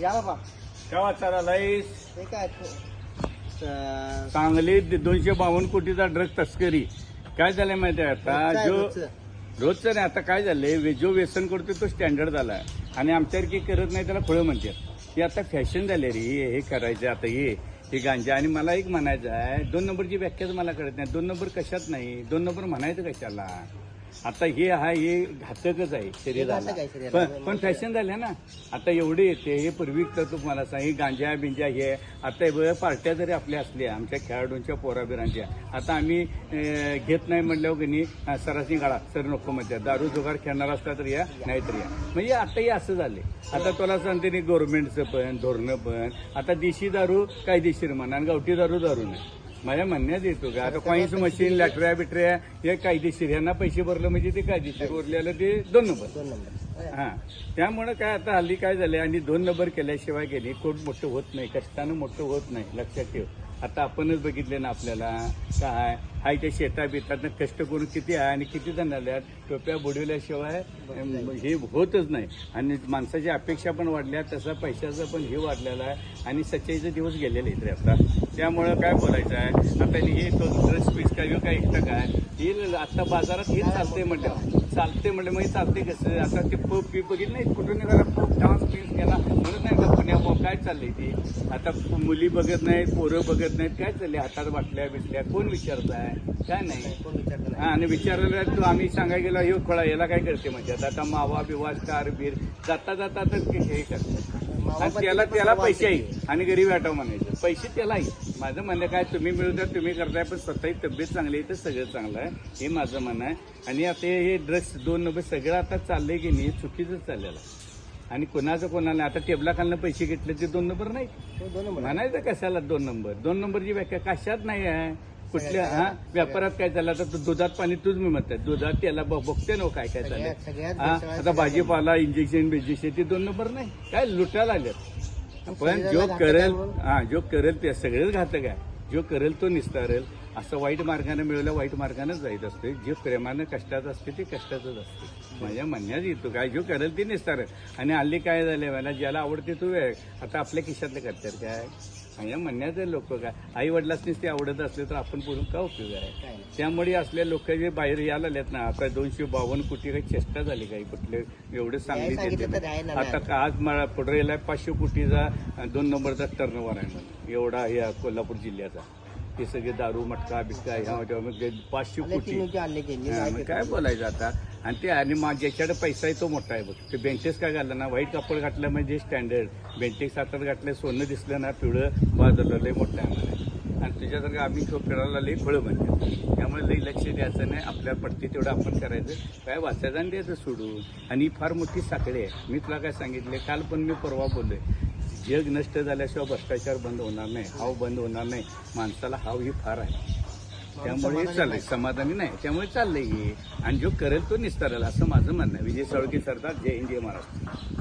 या बाबा. केव्हा काय सांगलीत दोनशे बावन्न कोटीचा ड्रग तस्करी. काय झालंय माहिती आहे आता काय जो रोजचं? रोजचं नाही आता काय झालंय? वे- जो व्यसन करतो तो स्टँडर्ड झालाय आणि आमच्यासारखी करत नाही त्याला फळं म्हणतात. ही आता फॅशन झाली रे. हे हे करायचं आता हे हे गांजा. आणि मला एक म्हणायचं आहे दोन नंबरची व्याख्याच मला कळत नाही. दोन नंबर कशात नाही? दोन नंबर म्हणायचं कशाला? आता हे हा हे घातकच आहे शरीराला. घातक आहे शरीराला. पण पण फॅशन झाल्या ना. आता एवढे येते हे पूर्वी तर तुम्हाला सांग हे गांजा बिंजा हे आता हे बघ, पार्ट्या जरी आपल्या असल्या आमच्या खेळाडूंच्या पोराबिरांच्या आता आम्ही अं, घेत नाही म्हणल्यावर की नाही अं, सरासरी गाळा सर नको म्हणतात. दारू जुगार खेळणार असला तर या नाहीतर या. म्हणजे आता हे असं झाले आता तुला सांगते नाही गव्हर्नमेंटचं पण धोरणं पण. आता देशी दारू कायदेशीर म्हणा आणि गावठी दारू दारू नाही. माझ्या म्हणण्यात येतो का? आता कॉईन्स मशीन लॅटऱ्या बिटऱ्या हे कायदेशीर यांना पैसे भरलं म्हणजे ते कायदेशीर उरलेलं ते दोन नंबर. दोन नंबर. हा. त्यामुळे काय आता हल्ली काय झालंय आणि दोन नंबर केल्याशिवाय गेली कोण मोठं होत नाही कष्टानं मोठं होत नाही लक्षात ठेव. आता आपणच बघितले ना आपल्याला. काय? हाय त्या शेता बितातनं कष्ट करून किती आहे आणि किती जण आल्यात. टोप्या बुडवल्याशिवाय हे होतच नाही. आणि माणसाची अपेक्षा पण वाढल्या तसा पैशाचं पण हे वाढलेलं आहे. आणि सच्चाईचे दिवस गेलेले आहेत रे आता. त्यामुळं काय बोलायचं आहे? आता हे तो ड्रेस पीस काय काय एकटं काय? हे आता बाजारात हे चालतंय म्हटलं. चालते म्हटलं मग चालते कसं? आता ते पब पी बघितलं नाही कुठून निघाला पब डान्स पीस केला म्हणत नाही का पुण्या काय चाललंय ते? आता मुली बघत नाहीत पोरं बघत नाहीत काय चाललंय? हातात बाटल्या बिटल्या कोण विचारत आहे काय नाही. कोण नाही. हा आणि विचारायला तू आम्ही सांगायला गेलो हे खोळा याला काय करते म्हणजे? आता आता मावा बिवा कार बीर जाता जाता तर हे करते आणि त्याला त्याला पैसे आहे आणि गरीब आठव म्हणायचं. पैसे त्याला आहे माझं म्हणणं काय तुम्ही मिळवता तुम्ही करताय पण स्वतःची तब्येत चांगली आहे तर सगळं चांगलं आहे. हे माझं म्हणणं आहे. आणि आता हे ड्रग्स दोन नंबर सगळं आता चाललंय की नाही चुकीचं चाललेलं आहे. आणि कोणाचं कोणाला आता टेबला खालनं पैसे घेतले ते दोन नंबर नाही नंबर. म्हणायचं कशाला दोन नंबर? दोन नंबरची व्याख्या कशात नाही आहे? कुठल्या हा? व्यापारात काय चाललं आता दुधात पाणी तूच मी म्हणतात दुधात त्याला बघते ना हो काय काय सगळ्यात हा? आता भाजीपाला इंजेक्शन बिजेक्शन ते दोन नंबर नाही. काय लुटायला आल्यात पण जो करेल. हा जो करेल ते सगळेच घातक आहे. जो करेल तो निस्तारेल. असं वाईट मार्गाने मिळवलं वाईट मार्गानेच जायत असते जे प्रेमानं कष्टात असते ते कष्टातच असते माझ्या म्हणण्यात येतो काय जो करेल ते निस्तारेल आणि हल्ली काय झालंय मला ज्याला आवडते तो वेळ. आता आपल्या खिशातले करतात काय? माझ्या म्हणण्याचं लोक काय? आई वडिलांनीच ते आवडत असले तर आपण बोलून का उपयोग आहे. त्यामुळे असले लोक जे बाहेर यायला आलेत ना आता दोनशे बावन्न कोटी काही चेष्टा झाली काही कुठले एवढे सांगली आता का आज मला पुढे पाचशे कोटीचा दोन नंबरचा टर्नओव्हर आहे एवढा या कोल्हापूर जिल्ह्याचा. हे सगळे दारू मटका बिटका ह्या पाचशे कोटी. हा, मग काय बोलायचं आता? आणि ते आणि मा- ज्याच्याकडे पैसा आहे तो मोठा आहे बघ. ते बेंचेस काय घातलं ना? व्हाईट कापड घातलं म्हणजे स्टँडर्ड बेंचेस हातात घातलं सोनं दिसलं ना पिवळं बाजूला लय मोठं आहे म्हणे आणि तुझ्यासारखं आम्ही तो फिरायला लई फळं म्हणतो. त्यामुळे लई लक्ष द्यायचं नाही आपल्या पडते तेवढं आपण करायचं. काय वाचायचं आणि द्यायचं सोडून. आणि ही फार मोठी साखळी आहे. मी तुला काय सांगितले काल पण मी परवा बोललोय. जग नष्ट झाल्याशिवाय भ्रष्टाचार बंद होणार नाही हाव बंद होणार नाही. माणसाला हाव ही फार आहे. त्यामुळे चाललंय समाधानी नाही त्यामुळे चाललंय हे. आणि जो करेल तो निस्तारेल असं माझं म्हणणं आहे. विजय साळके सरदार जय हिंद जय महाराष्ट्र.